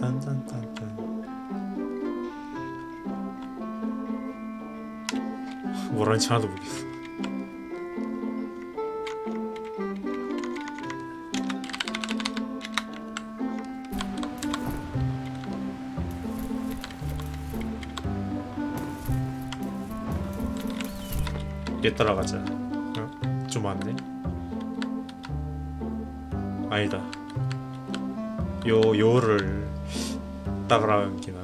딴딴딴딴. 뭐라는지 하나도 모르겠어 얘 따라가자. 어? 좀 많네. 아니다. 요 요를 따라가기나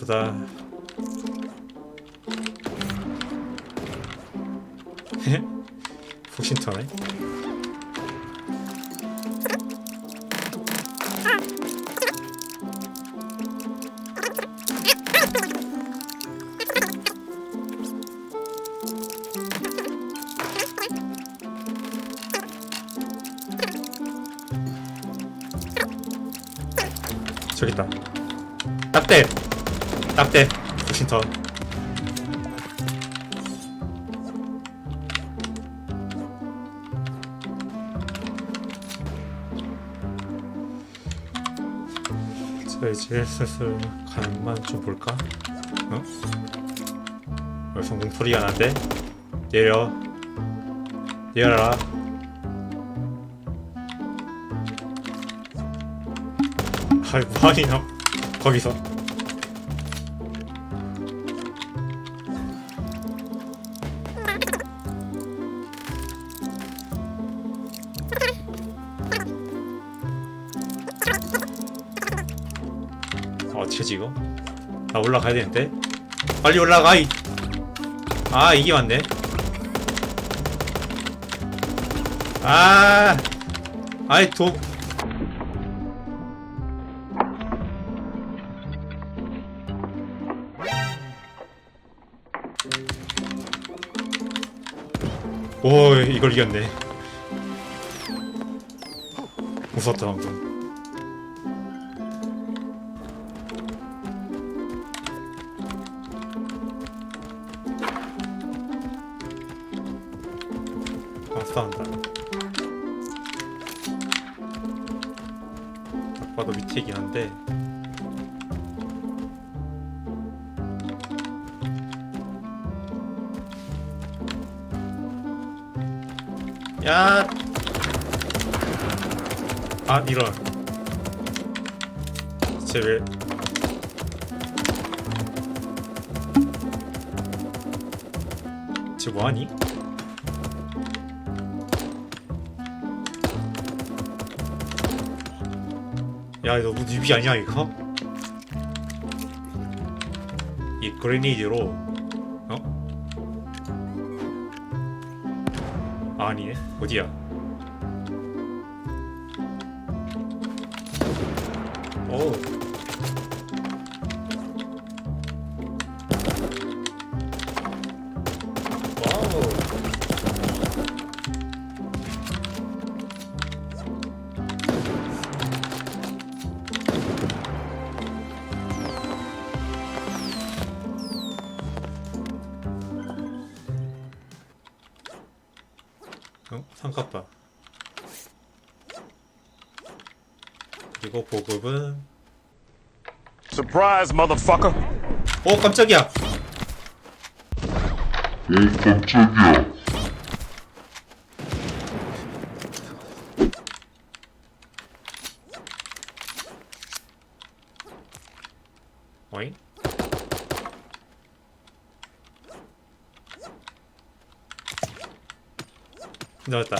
아, 아프다. 폭신터네. 저기 있다. 딱대! 딱대! 폭신터. 자 이제 슬슬 가능만 좀 볼까? 어? 왜 성공 소리가 나는데? 내려 내려라 아이 뭐하니 너 거기서 나 올라가야 되는데. 빨리 올라가 이. 아 이게 맞네. 아 아이 도. 오 이걸 이겼네. 무섭다 방금 야! 아 이런 쟤 왜 쟤 뭐하니? 야 너무 뉴비 아니야 이거? 이 그레니드로 아, 아니네 어디야? 오 그리고 보급은 Surprise, motherfucker. 어 깜짝이야 오 깜짝이야 어잉? 넣었다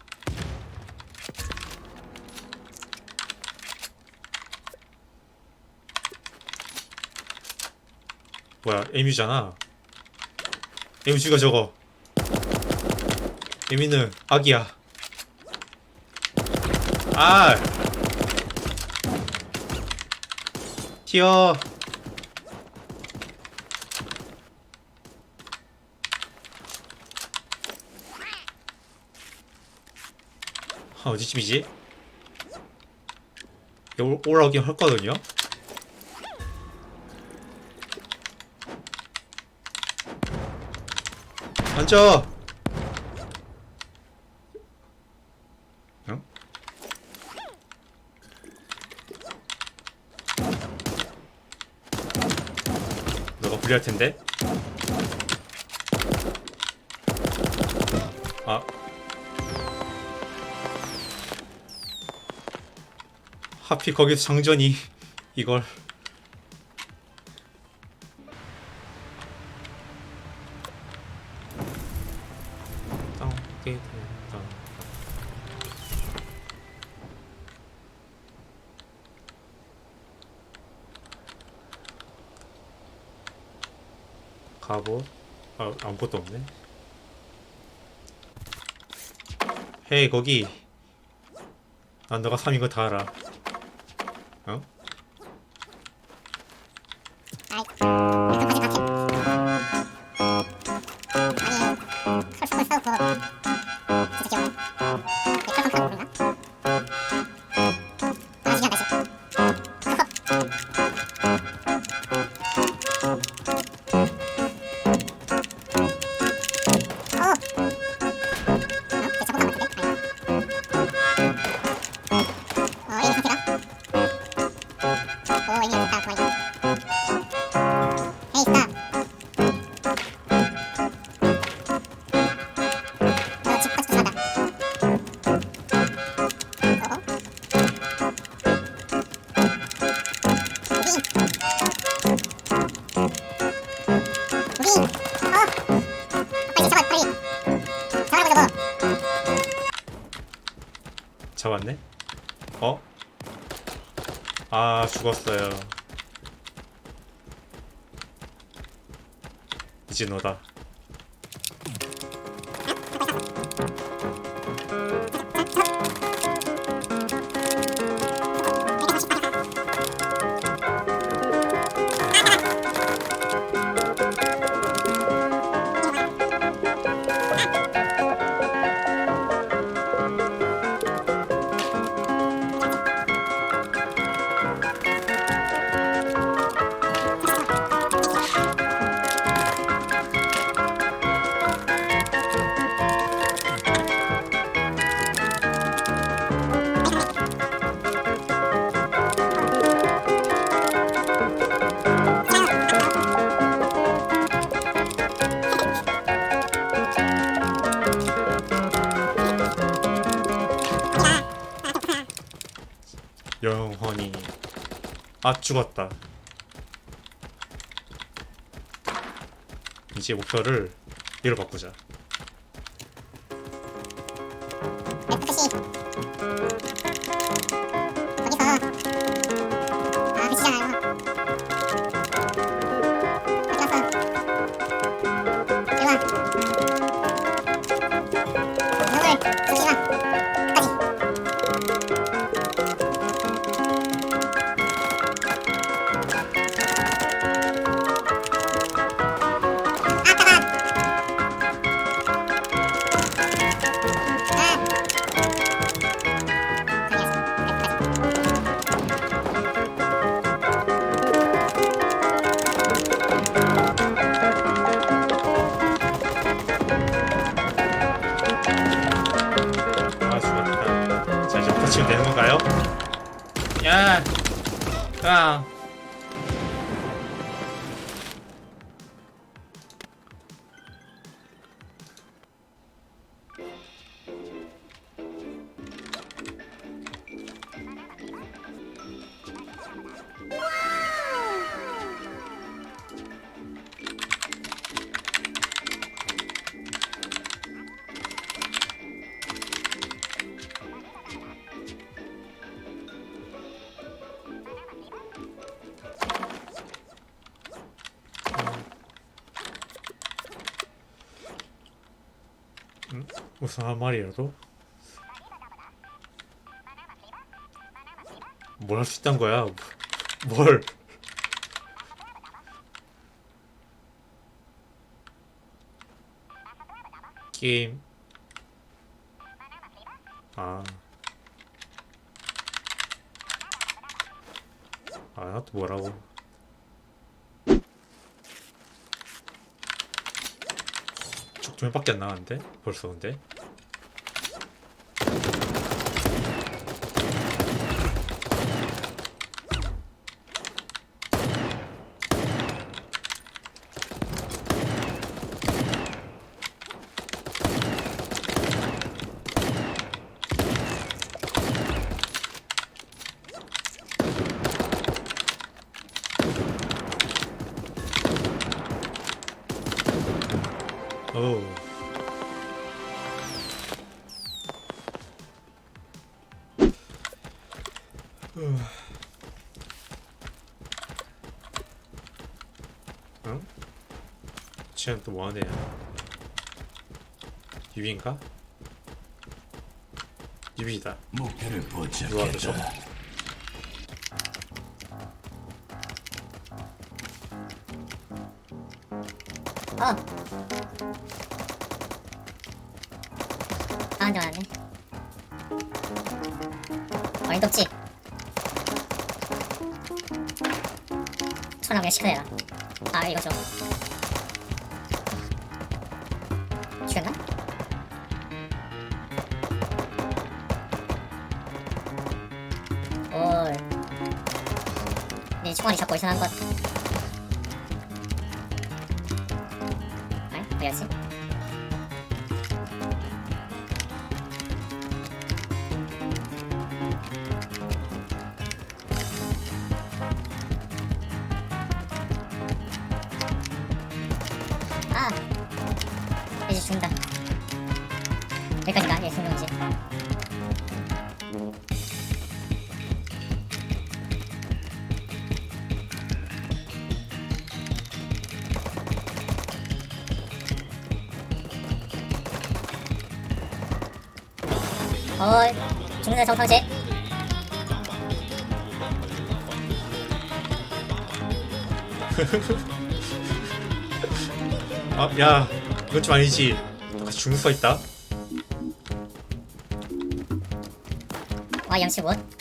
뭐야 에뮤잖아. 에뮤지가 저거. 에미는 악이야. 아! 튀어! 아, 어디쯤이지? 올라오긴 했거든요? 앉아! 응? 너가 불리할 텐데? 아. 하필 거기서 장전이 이걸 갑옷? 아, 아무것도 없네. 헤이, 거기. 난 너가 3인 거 다 알아. 아, 죽었어요. 이제 너다. 아, 죽었다. 이제 목표를 얘로 바꾸자. 야. 우선 한 마리라도 뭘 할 수 있단 거야? 뭘? 게임 아. 아, 또 뭐라고? 두 명밖에 안 나왔는데? 벌써 근데? 오. 응? 지금 또 뭐하네? 유비인가? 유비다. 목표를. 포착했다. 어. 아, 안좋아하네 어림도 없지. 천하 그냥 시켜내라. 아, 이거 좀. 죽였나? 올. 네 총알이 자꾸 이상한 것. 어디였지? 아! 이제 죽는다. 여기까지가? 얘 생명이지. 죽는 정상식. 아, 야, 이건 좀 아니지. 같이 수가 있다. 와, 양치 못.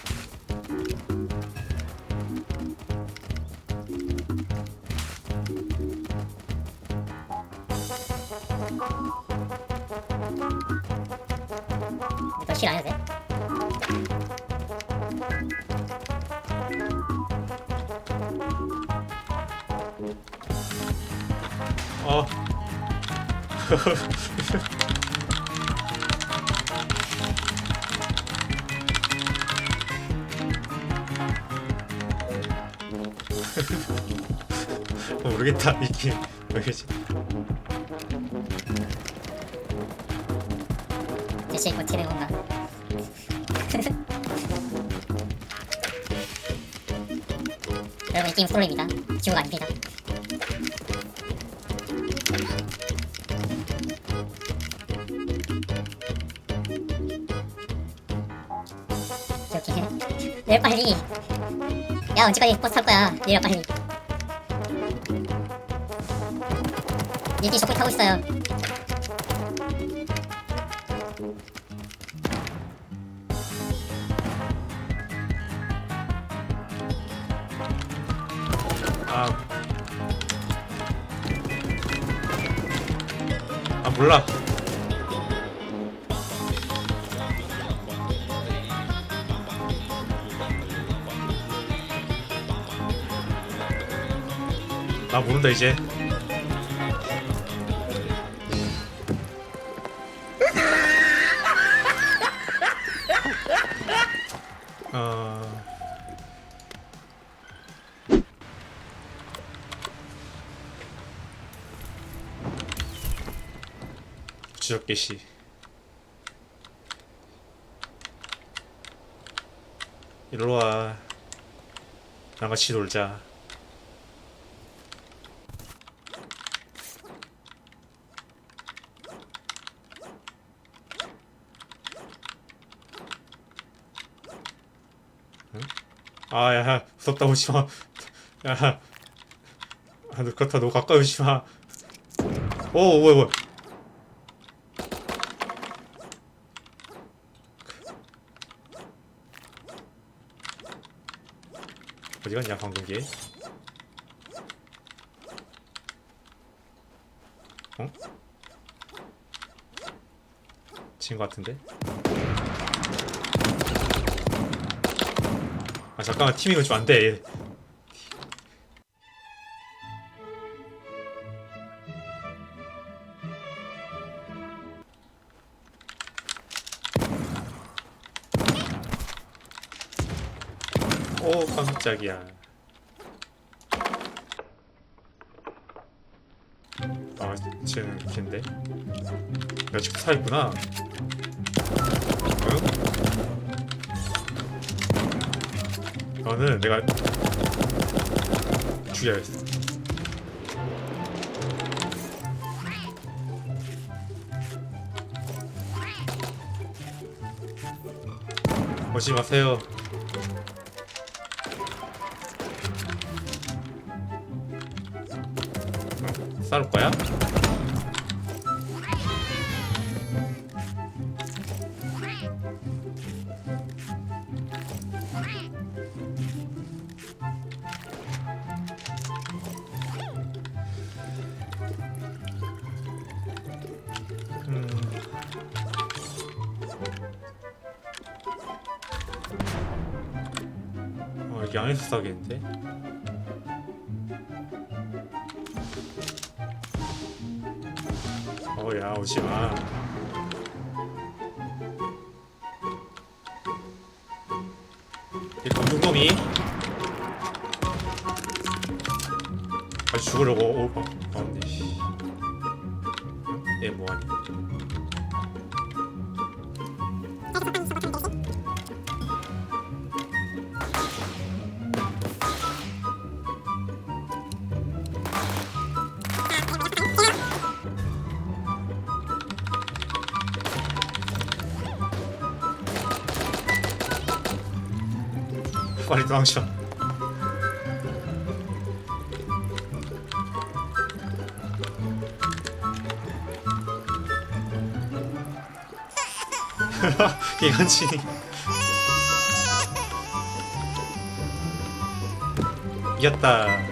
모르겠다 이게 왜지? 어떻게 된 건가? 여러분 이 게임 프로입니다. 지구가 아닙니다. 내려 빨리. 야 언제까지 버스 탈 거야? 내려 빨리. 얘기 적군이 타고 있어요. 아. 아 몰라. 나 모른다 이제. 주적개시 일로와 나랑 같이 놀자 응? 아, 야, 무섭다, 오지 마. 야, 아, 너 그렇다, 너 가까이 오지 마. 오, 뭐야, 뭐야. 어디 갔냐, 방금 걔? 어? 친구 같은데? 아 잠깐만 팀이가 좀 안돼 오 깜짝이야 아 쟤는 걔인데 야 지금 살아있구나 응? 너는 내가 죽여야겠어. 오지 마세요. 어, 여기 안에서 싸겠는데? 어, 야, 오지 마. 이 검둥검이 아주 죽으려고 오, 어, 가운데 씨. 얘 뭐하니? 빨리 도망쳐. 이간친이 이겼다.